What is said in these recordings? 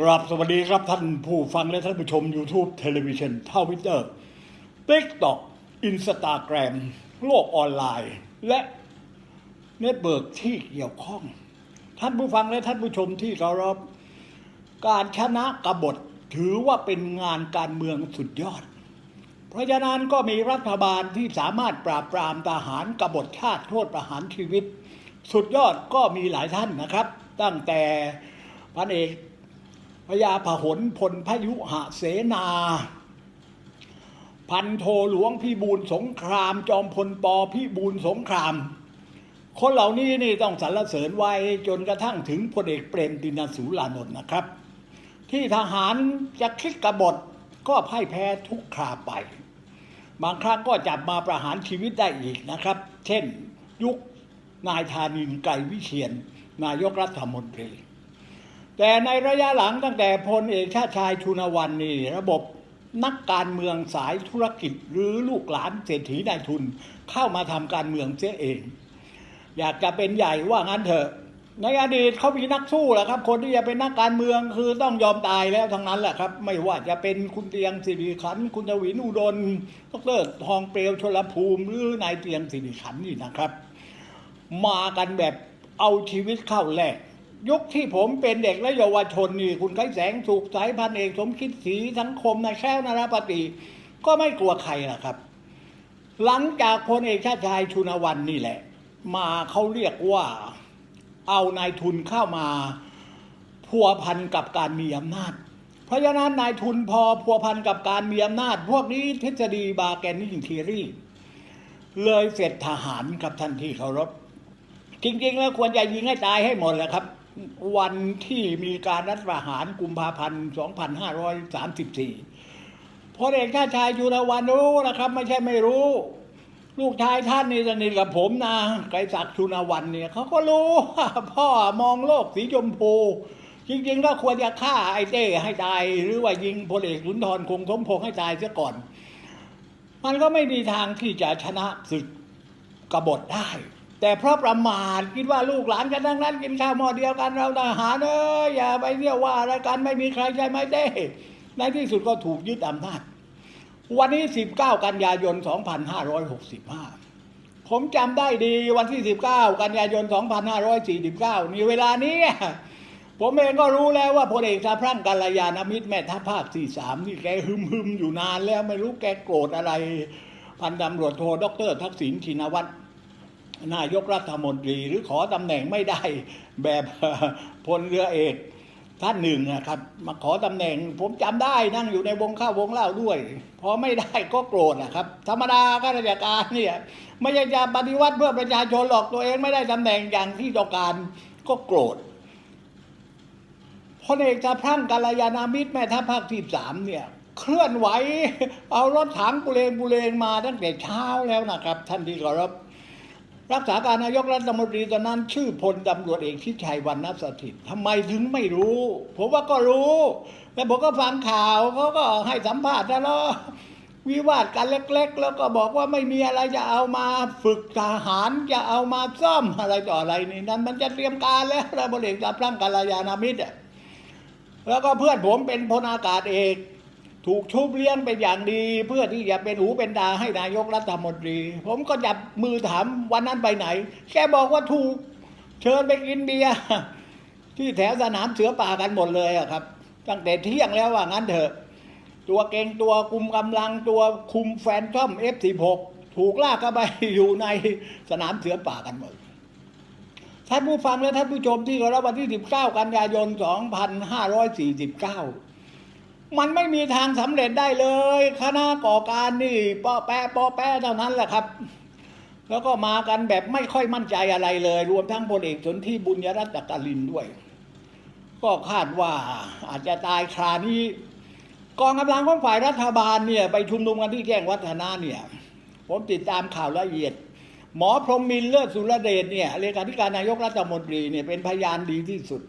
กราบสวัสดีครับท่านผู้ฟังและท่านผู้ชม YouTube เทเลวิชันทวิตเตอร์ติ๊กต็อกอินสตาแกรมโลกออนไลน์ และเน็ตเบิร์กที่เกี่ยวข้อง ท่านผู้ฟังและท่านผู้ชมที่เคารพการชนะกบฏถือว่าเป็นงานการเมืองสุดยอด เพราะฉะนั้นก็มีรัฐบาลที่สามารถปราบปรามทหารกบฏชาติโทษประหารชีวิต สุดยอดก็มีหลายท่านนะครับ ตั้งแต่พันเอก พญาพหลพลพยุหเสนา พันโทหลวงพี่บูลสงคราม จอมพลปอพี่บูลสงคราม คนเหล่านี้นี่ต้องสรรเสริญไว้จนกระทั่งถึงพลเอกเปรมตินสูรานนท์นะครับ ที่ทหารจะคิดกบฏก็พ่ายแพ้ทุกคราไป บางครั้งก็จับมาประหารชีวิตได้อีกนะครับ เช่น ยุคนายธานินไกรวิเชียน นายกรัฐมนตรี แต่ในระยะหลังตั้งแต่พลเอกชาติชายชุนวันนี่ระบบนักการเมืองสายธุรกิจหรือลูกหลานเศรษฐีนายทุนเข้ามาทำการเมืองเสียเอง อยากจะเป็นใหญ่ว่างั้นเถอะ ในอดีตเขามีนักสู้แหละครับ คนที่จะเป็นนักการเมืองคือต้องยอมตายแล้วทั้งนั้นแหละครับ ไม่ว่าจะเป็นคุณเตียงสิริขัน คุณทวินอุดลดรทองเปลวชลภูมิหรือนายเตียงสิริขันนี่นะครับ มากันแบบเอาชีวิตเข้าแลก ยุคที่ผมเป็นเด็กและเยาวชนนี่ คุณไกรแสงสุขสายพันเอกสมคิดศรีสังคมนายแค้วนารปฏิก็ไม่กลัวใครล่ะครับ หลังจากพลเอกชาติชายชุนวันนี่แหละ มาเขาเรียกว่าเอานายทุนเข้ามาพัวพันกับการมีอำนาจ เพราะฉะนั้นนายทุนพอพัวพันกับการมีอำนาจ พวกนี้ทฤษฎีบาแกนนิ่งทีรีเลยเสร็จทหารครับท่านที่เคารพจริงๆแล้วควรจะยิงให้ตายให้หมดแหละครับ วันที่มีการรัฐประหารกุมภาพันธ์2534พลเอกชาติชายจุลวันรู้นะครับ ไม่ใช่ไม่รู้ ลูกชายท่านนี่สนิทกับผมนะไกรศักดิ์ชุนวันเนี่ยเขาก็รู้พ่อมองโลกสีชมพู จริงๆ ก็ควรจะฆ่าไอ้เต้ให้ตาย หรือว่ายิงพลเอกสุนทรคงสมพงษ์ให้ตายเสียก่อน มันก็ไม่มีทางที่จะชนะศึกกบฏได้ แต่เพราะประมาทคิดว่าลูกหลานกันทั้งนั้น กินข้าวหม้อเดียวกันเราทหารเอออย่าไปเรียกว่าอะไรกันไม่มีใครใช่ไหมเด้ในที่สุดก็ถูกยึดอำนาจวันนี้ 19 กันยายน 2565 ผมจำได้ดีวันที่ 19 กันยายน 2549 นี่เวลานี้ ผมเองก็รู้แล้วว่าพลเอกสาพรั่งกัลยาณมิตรแม่ทัพภาค 43นี่แกหึมหึมๆอยู่นานแล้วไม่รู้แกโกรธอะไร พันตำรวจโทดรทักษิณชินวัตร นายกรัฐมนตรี หรือขอตำแหน่งไม่ได้แบบพลเรือเอกท่านหนึ่งนะครับมาขอตำแหน่ง ผมจำได้นั่งอยู่ในวงข้าววงเล่าด้วย พอไม่ได้ก็โกรธนะครับ ธรรมดาข้าราชการเนี่ยไม่ใช่จะปฏิวัติเพื่อประชาชนหรอกตัวเองไม่ได้ตำแหน่งอย่างที่ต้องการก็โกรธพลเอกจะพรั่งกาลยานามิตรแม่ทัพภาคที่สามเนี่ย เคลื่อนไหว เอารถถังบุเรงบุเรงมาตั้งแต่เช้าแล้วนะครับ ท่านที่เคารพ รักษาการนายกรัฐมนตรีตอนนั้น ชื่อพลตำรวจเอกทิชัยวันนสถิตทำไมถึงไม่รู้ ผมว่าก็รู้ แต่ผมก็ฟังข่าวเขาก็ให้สัมภาษณ์แล้ววิวาทกันเล็ก ๆ แล้วก็บอกว่าไม่มีอะไรจะเอามาฝึกทหารจะเอามาซ่อมอะไรต่ออะไรนี่นั่นมันจะเตรียมการแล้วระบริการพร่ำกาลยานามิตรแล้วก็เพื่อนผมเป็นพลอากาศเอก ถูกชุบเลี้ยงเป็นอย่างดี เพื่อที่จะเป็นหูเป็นตาให้นายกรัฐมนตรี ผมก็จับมือถามวันนั้นไปไหน แกบอกว่าถูก เชิญไปกินเบียร์ที่แถวสนามเสือป่ากันหมดเลยอะครับ ตั้งแต่เที่ยงแล้วว่างั้นเถอะ ตัวเก่งตัวคุมกำลังตัวคุมแฟนทอม F16 ถูกลากเข้าไปอยู่ในสนามเสือป่ากันหมดท่านผู้ฟังและท่านผู้ชมที่เคาวันที่ 19 กันยายน 2549 มันไม่มีทางสำเร็จได้เลย คณะก่อการนี่ป้อแปะป้อแปะเท่านั้นแหละครับ แล้วก็มากันแบบไม่ค่อยมั่นใจอะไรเลย รวมทั้งพลเอกสนธิบุญยรัตน์กลินด้วย ก็คาดว่าอาจจะตายครานี้กองกำลังของฝ่ายรัฐบาลเนี่ยไปชุมนุมกันที่แจ้งวัฒนะเนี่ย ผมติดตามข่าวละเอียด หมอพรหมมินทร์เลิศสุรเดชเนี่ยเลขาธิการนายกรัฐมนตรีเนี่ยเป็นพยานดีที่สุด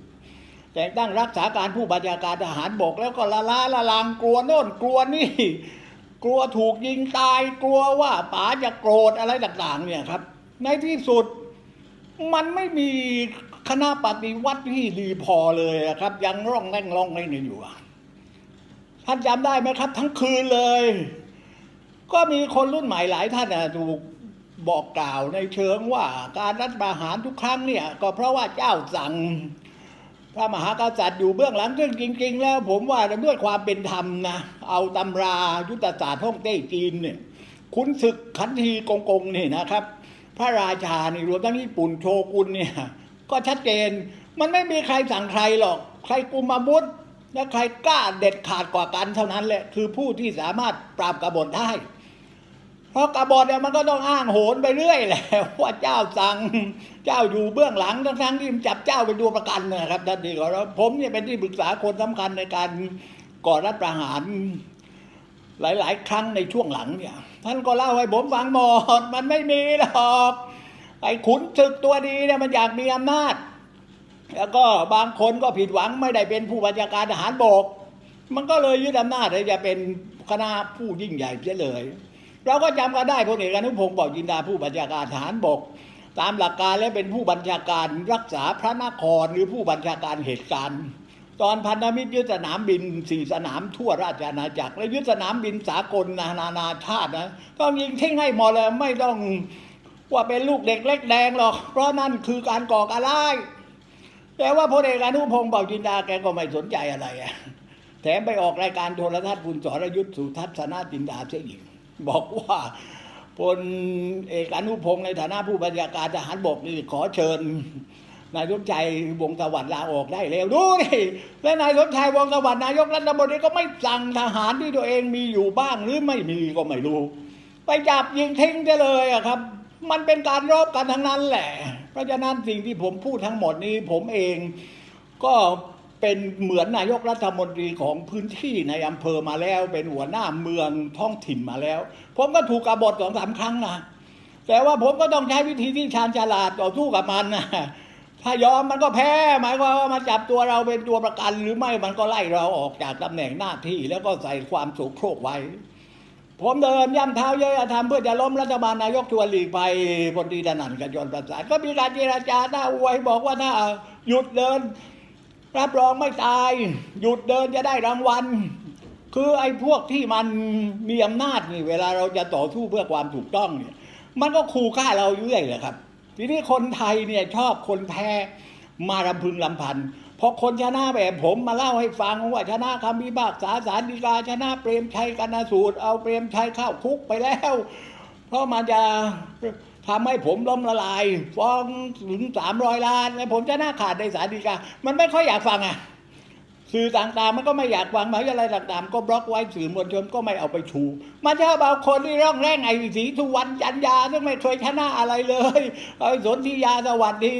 แต่งตั้งรักษาการผู้บัญชาการทหารบกแล้วก็ละล้าละลางกลัวโน่นกลัวนี่ กลัวถูกยิงตายกลัวว่าป๋าจะโกรธอะไรต่างๆ เนี่ยครับ ในที่สุดมันไม่มีคณะปฏิวัติที่ดีพอเลยครับ ยังร่องแร่งร่องแร่งอยู่ท่านจำได้ไหมครับ ทั้งคืนเลย ก็มีคนรุ่นใหม่หลายท่านอะถูกบอกกล่าวในเชิงว่าการรัฐประหารทุกครั้งเนี่ย ก็เพราะว่าเจ้าสั่ง พระมหากษัตริย์อยู่เบื้องหลังซึ่งจริง ๆ แล้ว ผมว่าด้วยความเป็นธรรมนะเอาตำรายุทธศาสตร์ฮ่องเต้จีนเนี่ยขุนศึกขันทีกงกงนี่นะครับ พระราชานี่รวมทั้งญี่ปุ่นโชกุนเนี่ยก็ชัดเจนมันไม่มีใครสั่งใครหรอก ใครกุมอาวุธและใครกล้าเด็ดขาดกว่ากันเท่านั้นแหละคือผู้ที่สามารถปราบกบฏได้ เพราะกบฏเนี่ยมันก็ต้องอ้างโหนไปเรื่อยแหละว่าเจ้าสั่งเจ้าอยู่เบื้องหลังทั้งทั้งที่จับเจ้าเป็นตัวประกันนะครับท่านดีกว่าผมเนี่ยเป็นที่ปรึกษาคนสำคัญในการก่อรัฐประหาร หลาย ๆ ครั้งในช่วงหลังเนี่ย ท่านก็เล่าให้ผมฟังหมดมันไม่มีหรอกไอ้ขุนศึกตัวดีเนี่ยมันอยากมีอำนาจ แล้วก็บางคนก็ผิดหวังไม่ได้เป็นผู้บัญชาการทหารบก มันก็เลยยึดอำนาจเลยจะเป็นคณะผู้ยิ่งใหญ่เสียเลย เราก็จำกันได้พลเอกอนุพงศ์บอกจินดาผู้บัญชาการทหารบก ตามหลักการและเป็นผู้บัญชาการรักษาพระนครหรือผู้บัญชาการเหตุการณ์ตอนพันธมิตรยึดสนามบินสี่สนามทั่วราชอาณาจักร และยึดสนามบินสากลนานานาชาตินะต้องยิงทิ้งให้หมดเลยไม่ต้องว่าเป็นลูกเด็กเล็กแดงหรอก เพราะนั่นคือการก่อการร้ายแต่ว่าพลเอกอนุพงศ์เบาจินดาแกก็ไม่สนใจอะไรแถมไปออกรายการโทรทัศน์คุณสรยุทธ์สุทัศนจินดาเสียอีก บอกว่าพลเอกอนุพงศ์ในฐานะผู้บัญชาการทหารบกนี่ขอเชิญนายสมชัยวงสวัสดิ์ลาออกได้แล้วดูดิและนายสมชัยวงสวัสดิ์นายกรัฐมนตรีก็ไม่สั่งทหารที่ตัวเองมีอยู่บ้างหรือไม่มีก็ไม่รู้ ไปจับยิงทิ้งจะเลยอะครับ มันเป็นการรบกันทั้งนั้นแหละ เพราะฉะนั้นสิ่งที่ผมพูดทั้งหมดนี้ผมเองก็ เป็นเหมือนนายกรัฐมนตรีของพื้นที่ในอำเภอมาแล้ว เป็นหัวหน้าเมืองท้องถิ่นมาแล้ว ผมก็ถูกกบฏสองสามครั้งนะแต่ว่าผมก็ต้องใช้วิธีที่ชาญฉลาดต่อสู้กับมันนะถ้ายอมมันก็แพ้หมายความว่ามันจับตัวเราเป็นตัวประกันหรือไม่มันก็ไล่เราออกจากตำแหน่งหน้าที่ แล้วก็ใส่ความโสโครกไว้ ผมเดินย่ำเท้าเยอะทำเพื่อจะล้มรัฐบาลนายกชวนหลีกภัยพลตรีถนันกับยนประสานก็มีการเจราจาต้าอวยบอกว่าถ้าหยุดเดิน รับรองไม่ตาย หยุดเดินจะได้รางวัล คือไอ้พวกที่มันมีอำนาจนี่ เวลาเราจะต่อสู้เพื่อความถูกต้องเนี่ย มันก็ขู่ฆ่าเราเรื่อยเลยครับ ทีนี้คนไทยเนี่ยชอบคนแพ้มารำพึงลำพันพอคนชนะแบบผมมาเล่าให้ฟังว่าชนะคำพิพากษาศาลฎีกาชนะเปรมชัยกันสูตร เอาเปรมชัยเข้าคุกไปแล้ว เพราะมันจะ ทำให้ผมล้มละลาย ฟ้องถึงสามร้อยล้านแล้วผมจะหน้าขาดในศาลฎีกา มันไม่ค่อยอยากฟังอะสื่อต่างๆ มันก็ไม่อยากฟังมหาวิทยาลัยต่างๆ ก็บล็อกไว้สื่อมวลชนก็ไม่เอาไปชู มันชอบเอาคนที่ร่องแร่งไอ้สีทุวันจันยาซึ่งไม่เคยชนะอะไรเลยไอ้สนธิยาสวัสดี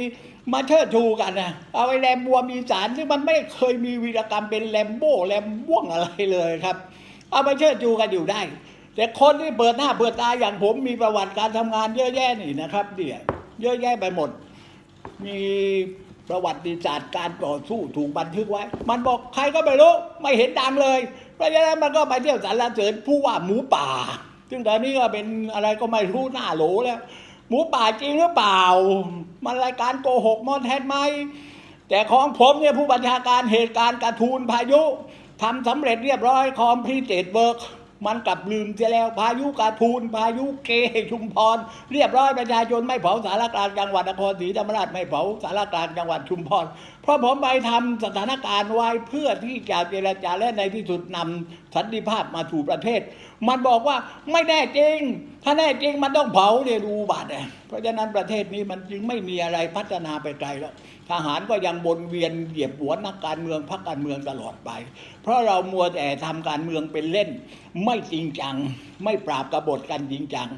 มาเชิดชูกันนะเอาไอ้แรมบัวมีสารซึ่งมันไม่เคยมีวีรกรรมเป็นแรมโบ้แรมบ้วงอะไรเลยครับ เอาไปเชิดชูกันอยู่ได้ แต่คนที่เปิดหน้าเปิดตาอย่างผมมีประวัติการทำงานเยอะแยะนี่นะครับเนี่ยเยอะแยะไปหมด มีประวัติศาสตร์การต่อสู้ถูกบันทึกไว้ มันบอกใครก็ไม่รู้ไม่เห็นดังเลยเพราะฉะนั้นมันก็ไปเที่ยวสรรเสริญผู้ว่าหมูป่า ซึ่งตอนนี้ก็เป็นอะไรก็ไม่รู้หน้าโหลแล้ว หมูป่าจริงหรือเปล่า มันรายการโกหกมอนแทนไหมแต่ของผมเนี่ยผู้บัญชาการเหตุการณ์การทูลพายุทำสำเร็จเรียบร้อยคอมพลีเตดเวิร์ก มันกลับลืมเสียแล้วพายุการทูลพายุเกชุมพร เรียบร้อยประชาชนไม่เผาสารกลางจังหวัดนครศรีธรรมราชไม่เผาสารกลางจังหวัดชุมพร เพราะผมไปทำสถานการณ์ไว้เพื่อที่จะเจรจาและในที่สุดนำสันติภาพมาสู่ประเทศ มันบอกว่าไม่แน่จริง ถ้าแน่จริงมันต้องเผาเนี่ยดูบาดเนี่ยเพราะฉะนั้นประเทศนี้มันจึงไม่มีอะไรพัฒนาไปไกลแล้ว ทหารก็ยังวนเวียนเหยียบหัวนักการเมืองพรรคการเมืองตลอดไป เพราะเรามัวแต่ทำการเมืองเป็นเล่น ไม่จริงจัง ไม่ปราบกบฏกันจริงจัง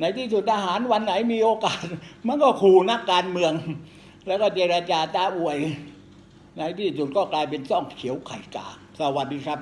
ในที่สุดทหารวันไหนมีโอกาส มันก็ขู่นักการเมือง แล้วก็เจรจาตาอวย ในที่สุดก็กลายเป็นซ่องเขียวไข่กาสวัสดีครับ